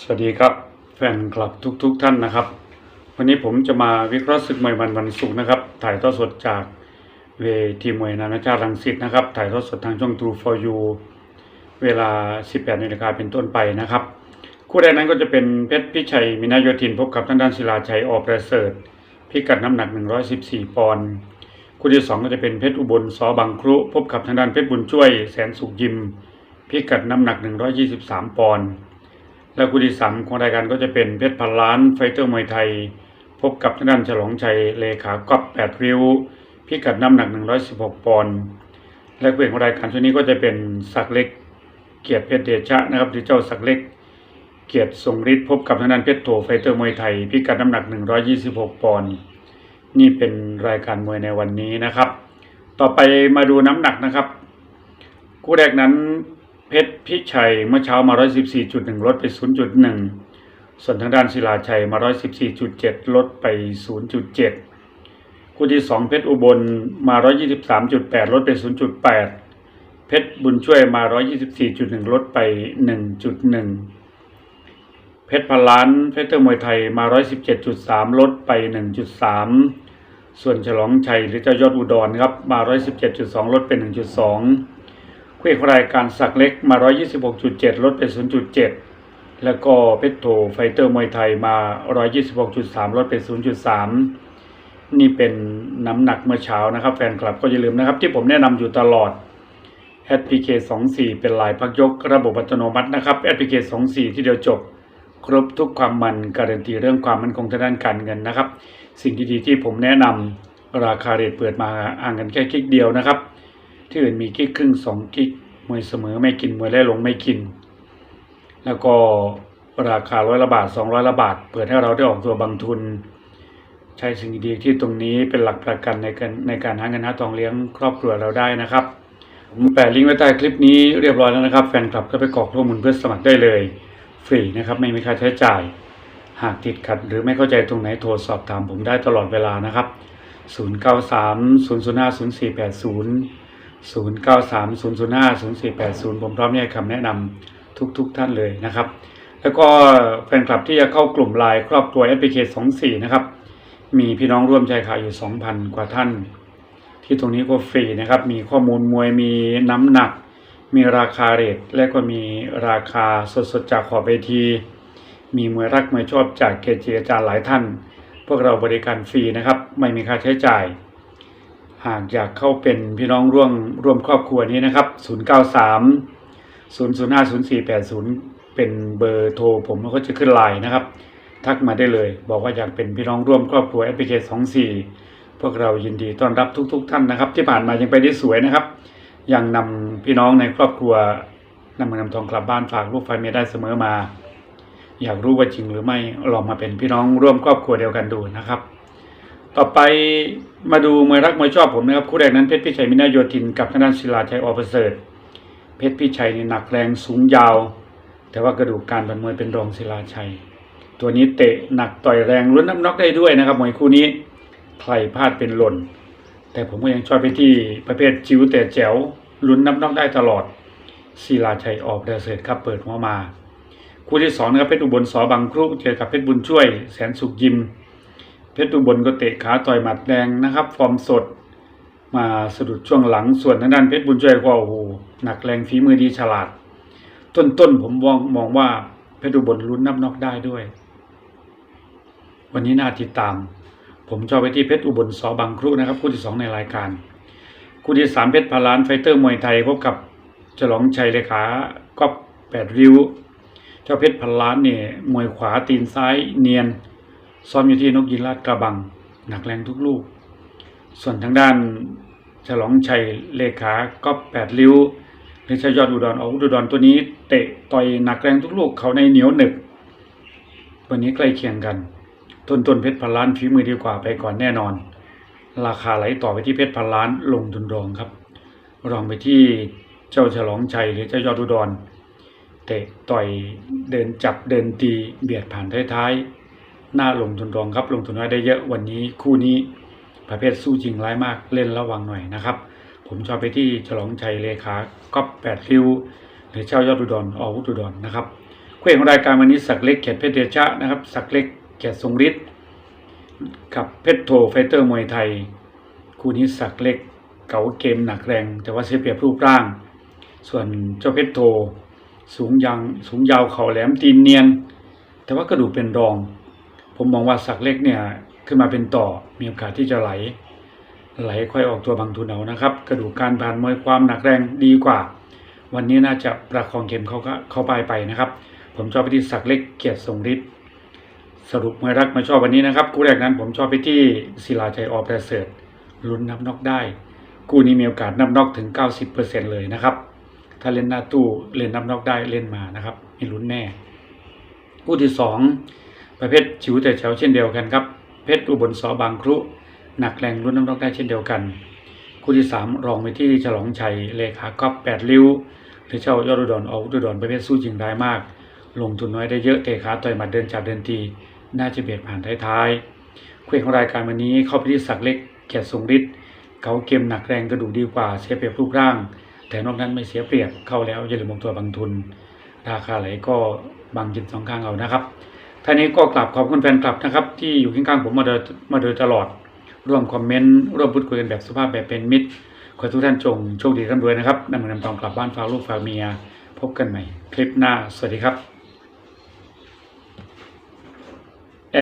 สวัสดีครับแฟนคลับทุกๆทท่านนะครับ วันนี้ผมจะมาวิเคราะห์ศึกมวยวันวันศุกร์นะครับ ถ่ายทอดสดจากเวทีมวยนานาชาติรังสิตนะครับ ถ่ายทอดสดทางช่อง True for You เวลา 18นาฬิกาเป็นต้นไปนะครับ คู่แรกนั้นก็จะเป็นเพชรพิชัยมินายโยธินพบกับทางด้านศิลาชัยออประเสริฐพิกัดน้ำหนัก 114 ปอนด์คู่ที่สองก็จะเป็นเพชรอุบลสอบางครุ พบกับทางด้านเพชรบุญช่วยแสนสุขยิม พิกัดน้ำหนัก 123 ปอนด์ และคู่ที่สามของรายการก็จะเป็นเพชรพันล้านไฟเตอร์มวยไทย พบกับทางด้านฉลองชัยเลขาก๊อปแปดริ้ว พิกัดน้ำหนัก 116 ปอนด์และคู่เอกของรายการช่วงนี้ก็จะเป็นศักเล็กเกียรติเพชรเดชะนะครับหรือเจ้าศักเล็ก เกียรติทรงฤทธิ์พบกับทางด้านเพชรโถไฟเตอร์มวยไทย พิกัดน้ำหนัก 126 ปอนด์นี่เป็นรายการมวยในวันนี้นะครับ ต่อไปมาดูน้ำหนักนะครับ คู่แรกนั้น เพชรพิชัยเมื่อเช้ามา 114.1 ลดไป 0.1 ส่วนทางด้านศิลาชัยมา 114.7 ลดไป 0.7 คู่ที่ 2 เพชรอุบลมา 123.8 ลดไป 0.8 เพชรบุญช่วยมา 124.1 ลดไป 1.1 เพชรพันล้านเพชรเตอร์มวยไทยมา 117.3 ลดไป 1.3 ส่วนฉลองชัยหรือเจ้ายอดอุดรครับมา 117.2 ลดไป 1.2 เอกรายการสักเล็กมา 126.7 ลดไป 0.7 แล้วก็เพชรโถไฟเตอร์มวยไทยมา 126.3 ลดไป 0.3 นี่เป็นน้ำหนักเมื่อเช้านะครับ แฟนคลับก็อย่าลืมนะครับ ที่ผมแนะนำอยู่ตลอด SPK 24เป็นลายพักยกระบบอัตโนมัตินะครับ SPK 24ที่เดียวจบ ครบทุกความมันการันตีเรื่องความมั่นคงทางด้านการเงินนะครับ สิ่งดีๆที่ผมแนะนำราคาเรทเปิดมาอ่างกันแค่คลิกเดียวนะครับ ที่อื่นมีกิ๊กครึ่งสองกิ๊กมวยเสมอไม่กินมวยแล่ลงไม่กิน แล้วก็ราคาร้อยละบาทสองร้อยละบาท เปิดให้เราได้ออกตัวบางทุน ใช้สิ่งดีๆที่ตรงนี้เป็นหลักประกันในการในการหาเงินหาทองเลี้ยงครอบครัวเราได้นะครับผมแปะลิงก์ไว้ใต้คลิปนี้เรียบร้อยแล้วนะครับ แฟนคลับก็ไปกรอกข้อมูลเพื่อสมัครได้เลย ฟรีนะครับไม่มีค่าใช้จ่าย หากติดขัดหรือไม่เข้าใจตรงไหนโทรสอบถามผมได้ตลอดเวลานะครับ 093 005 0480 0930050480 ผมพร้อมให้คำแนะนำทุกๆทท่านเลยนะครับ แล้วก็แฟนคลับที่จะเข้ากลุ่มไลน์ครอบครัว SPK 24 นะครับ มีพี่น้องร่วมใจขายอยู่ 2,000 กว่าท่าน ที่ตรงนี้ก็ฟรีนะครับ มีข้อมูลมวยมีน้ำหนัก มีราคาเรทและก็มีราคาสดๆจากขอบเวที มีมวยรักมวยชอบจากเกจิอาจารย์หลายท่าน พวกเราบริการฟรีนะครับ ไม่มีค่าใช้จ่าย หากอยากเข้าเป็นพี่น้องร่วมร่วมครอบครัวนี้นะครับ 093 005 0480 เป็นเบอร์โทรผมแล้วก็จะขึ้นไลน์นะครับ ทักมาได้เลย บอกว่าอยากเป็นพี่น้องร่วมครอบครัว FPK 24 พวกเรายินดีต้อนรับทุก ๆท่านนะครับ ที่ผ่านมายังไปได้สวยนะครับ ยังนำพี่น้องในครอบครัวนำเงินนำทองกลับบ้านฝากลูกไฟเมียได้เสมอมา อยากรู้ว่าจริงหรือไม่ลองมาเป็นพี่น้องร่วมครอบครัวเดียวกันดูนะครับ ต่อไปมาดูมวยรักมวยชอบผมนะครับคู่แรกนั้นเพชรพิชัยมินาโยธินกับทางด้านศิลาชัยออประเสริฐเพชรพิชัยนี่หนักแรงสูงยาว แต่ว่ากระดูกการบันมวยเป็นรองศิลาชัย ตัวนี้เตะหนักต่อยแรงลุ้นน้ำน็อกได้ด้วยนะครับมวยคู่นี้ใครพลาดเป็นหล่น แต่ผมก็ยังชอบไปที่ประเภทจิ๋วแต่แจ๋วลุ้นน้ำน็อกได้ตลอดศิลาชัยออกประเสริฐครับเปิดหัวมา คู่ที่สองนะครับเพชรอุบลสอบางครุเจอกับเพชรบุญช่วย แสนสุขยิม เพชรอุบลก็เตะขาต่อยหมัดแรงนะครับ ฟอร์มสดมาสะดุดช่วงหลังส่วนทางด้านเพชรบุญช่วยก็โอ้โหหนักแรงฝีมือดีฉลาด ต้นๆผมมองมองว่าเพชรอุบลลุ้นนับนอกได้ด้วย วันนี้น่าติดตาม ผมชอบไปที่เพชรอุบลสอบางครุนะครับคู่ที่สองในรายการคู่ที่สามเพชรพาลานไฟเตอร์มวยไทยพบกับฉลองชัยเลขาก็แปดริ้ว เจ้าเพชรพันล้านเนี่ยมวยขวาตีนซ้ายเนียน ซ้อมอยู่ที่นกยินลาดกระบัง หนักแรงทุกลูก ส่วนทางด้านฉลองชัยเลขาก็แปดริ้วหรือชยอดอุดรอาอุดรตัวนี้ เตะต่อยหนักแรงทุกลูกเขาในเหนียวหนึบวันนี้ใกล้เคียงกัน ต้นต้นเพชรพันล้านฝีมือดีกว่าไปก่อนแน่นอน ราคาไหลต่อไปที่เพชรพันล้านลงทุนรองครับ รองไปที่เจ้าฉลองชัยหรือเจ้ายอดอุดรเตะต่อยเดินจับเดินตีเบียดผ่านท้ายๆ หน้าลงทุนรองครับ ลงทุนไว้ได้เยอะวันนี้คู่นี้ประเภทสู้จริงร้ายมากเล่นระวังหน่อยนะครับ ผมชอบไปที่ฉลองชัยเลขาก๊อปแปดริ้วหรือเจ้ายอดอุดรอวุธอุดรนนะครับคู่เอกของรายการวันนี้สักเล็กเกียรติเพชรเดชะนะครับสักเล็กเกียรติทรงฤทธิ์กับเพชรโทไฟเตอร์มวยไทย คู่นี้สักเล็กเก๋าเกมหนักแรง แต่ว่าเสียเปรียบรูปร่าง ส่วนเจ้าเพชรโทสูงยังสูงยาวเข่าแหลมตีนเนียน แต่ว่ากระดูกเป็นรอง ผมมองว่าสักเล็กเนี่ยขึ้นมาเป็นต่อมีโอกาสที่จะไหล ไหลค่อยออกตัวบางทุนเอานะครับ กระดูกการผ่านมวยความหนักแรงดีกว่า วันนี้น่าจะประคองเกมเขาก็เข้าไปไปนะครับ ผมชอบไปที่สักเล็กเกียรติทรงฤทธิ์สรุปมวยรักมาชอบวันนี้นะครับคู่แรกนั้นผมชอบไปที่ศิลาชัยออประเสริฐลุ้นนับน็อกได้คู่นี้มีโอกาสนับน็อกถึง 90%เลยนะครับ ถ้าเล่นหน้าตู้เล่นนับน็อกได้เล่นมานะครับมีลุ้นแน่คู่ที่สอง ประเภทจิ๋วแต่แถวเช่นเดียวกันครับ เพชรอุบลสอบางครุ หนักแรงลุ้นน้ำน็อกได้เช่นเดียวกัน คู่ที่สามรองไปที่ฉลองชัยเลขาก๊อฟแปดริ้วหรือเจ้ายอดอุดรเออุดรประเภทสู้จริงได้มาก ลงทุนน้อยได้เยอะเตะขาต่อยหมัดเดินจับเดินทีน่าจะเบียดผ่านท้ายๆคู่เอกของรายการวันนี้เข้าไปที่สักดิ์เล็กเกียรติทรงฤทธิ์เขาเกมหนักแรงกระดูกดีกว่าเสียเปรียบรูปร่าง แต่นอกนั้นไม่เสียเปรียบเข้าแล้วอย่าลืมลงตัวบางทุน ราคาไหลก็บางยินสองข้างเอานะครับ ท่านี้ก็กลับขอบคุณแฟนคลับนะครับ ที่อยู่ข้างๆผมมาโดยมาโดยตลอด ร่วมคอมเมนต์ ร่วมพูดคุยกันแบบสุภาพแบบเป็นมิตร ขอทุกท่านจงโชคดีร่ำรวยนะครับนำเงินนำทองกลับบ้านฝากลูกฝากเมีย พบกันใหม่ คลิปหน้า สวัสดีครับ